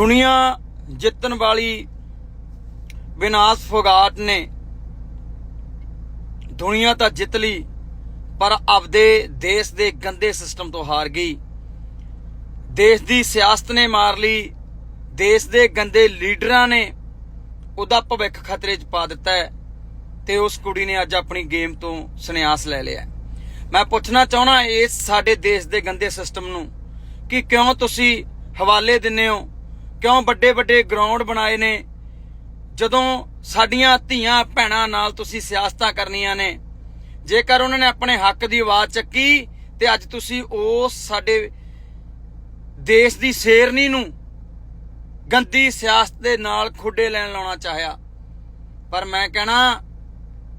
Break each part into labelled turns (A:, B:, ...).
A: ਦੁਨੀਆ ਜਿੱਤਣ ਵਾਲੀ ਵਿਨਾਸ਼ ਫੋਗਾਟ ਨੇ। ਦੁਨੀਆ ਤਾਂ ਜਿੱਤ ਲਈ, ਪਰ ਆਪਦੇ ਦੇਸ਼ ਦੇ ਗੰਦੇ ਸਿਸਟਮ ਤੋਂ ਹਾਰ ਗਈ। ਦੇਸ਼ ਦੀ ਸਿਆਸਤ ਨੇ ਮਾਰ ਲਈ, ਦੇਸ਼ ਦੇ ਗੰਦੇ ਲੀਡਰਾਂ ਨੇ ਉਹਦਾ ਭਵਿੱਖ ਖਤਰੇ 'ਚ ਪਾ ਦਿੱਤਾ ਹੈ ਤੇ ਉਸ ਕੁੜੀ ਨੇ ਅੱਜ ਆਪਣੀ ਗੇਮ ਤੋਂ ਸੰਨਿਆਸ ਲੈ ਲਿਆ ਮੈਂ ਪੁੱਛਣਾ ਚਾਹਣਾ ਇਸ ਸਾਡੇ ਦੇਸ਼ ਦੇ ਗੰਦੇ ਸਿਸਟਮ ਨੂੰ ਕਿ ਕਿਉਂ ਤੁਸੀਂ ਹਵਾਲੇ ਦਿੰਨੇ ਹੋ ਕਿਉਂ ਵੱਡੇ ਵੱਡੇ ਗਰਾਊਂਡ ਬਣਾਏ ਨੇ? ਜਦੋਂ ਸਾਡੀਆਂ ਧੀਆਂ ਭੈਣਾਂ ਨਾਲ ਤੁਸੀਂ ਸਿਆਸਤਾਂ ਕਰਨੀਆਂ ਨੇ, ਜੇਕਰ ਉਹਨਾਂ ਨੇ ਆਪਣੇ ਹੱਕ ਦੀ ਆਵਾਜ਼ ਚੱਕੀ, ਤੇ ਅੱਜ ਤੁਸੀਂ ਉਸ ਸਾਡੇ ਦੇਸ਼ ਦੀ ਸ਼ੇਰਨੀ ਨੂੰ ਗੰਦੀ ਸਿਆਸਤ ਦੇ ਨਾਲ ਖੁੱਡੇ ਲੈਣ ਲਾਉਣਾ ਚਾਹਿਆ। ਪਰ ਮੈਂ ਕਹਿਣਾ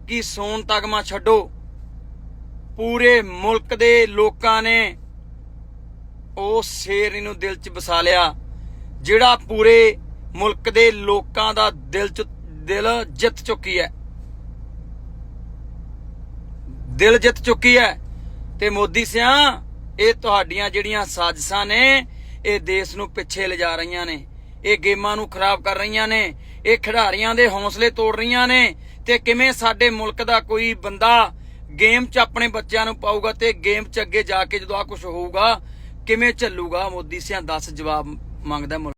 A: ਕਿ ਸੋਨ ਤਗਮਾ ਛੱਡੋ। ਪੂਰੇ ਮੁਲਕ ਦੇ ਲੋਕਾਂ ਨੇ ਉਹ ਸ਼ੇਰਨੀ ਨੂੰ ਦਿਲ 'ਚ ਵਸਾ ਲਿਆ। ਜਿਹੜਾ ਪੂਰੇ ਮੁਲਕ ਦੇ ਲੋਕਾਂ ਦਾ ਦਿਲ 'ਚ, ਦਿਲ ਜਿੱਤ ਚੁੱਕੀ ਹੈ। ਦਿਲ ਜਿੱਤ ਚੁੱਕੀ ਹੈ। ਤੇ ਮੋਦੀ ਸਿਆ, ਇਹ ਤੁਹਾਡੀਆਂ ਜਿਹੜੀਆਂ ਸਾਜ਼ਿਸ਼ਾਂ ਨੇ, ਇਹ ਦੇਸ਼ ਨੂੰ ਪਿੱਛੇ ਲਿਜਾ ਰਹੀਆਂ ਨੇ। ਇਹ ਗੇਮਾਂ ਨੂੰ ਖਰਾਬ ਕਰ ਰਹੀਆਂ ਨੇ। ਇਹ ਖਿਡਾਰੀਆਂ ਦੇ ਹੌਸਲੇ ਤੋੜ ਰਹੀਆਂ ਨੇ। ਤੇ ਕਿਵੇਂ ਸਾਡੇ ਮੁਲਕ ਦਾ ਕੋਈ ਬੰਦਾ ਗੇਮ 'ਚ ਆਪਣੇ ਬੱਚਿਆਂ ਨੂੰ ਪਾਊਗਾ ਤੇ ਗੇਮ 'ਚ ਅੱਗੇ ਜਾ ਕੇ ਜਦੋਂ ਆ ਕੁਝ ਹੋਊਗਾ, ਕਿਵੇਂ ਚੱਲੂਗਾ? ਮੋਦੀ ਸਿਆ 10 ਜਵਾਬ ਮੰਗਦਾ ਮੁਲਕ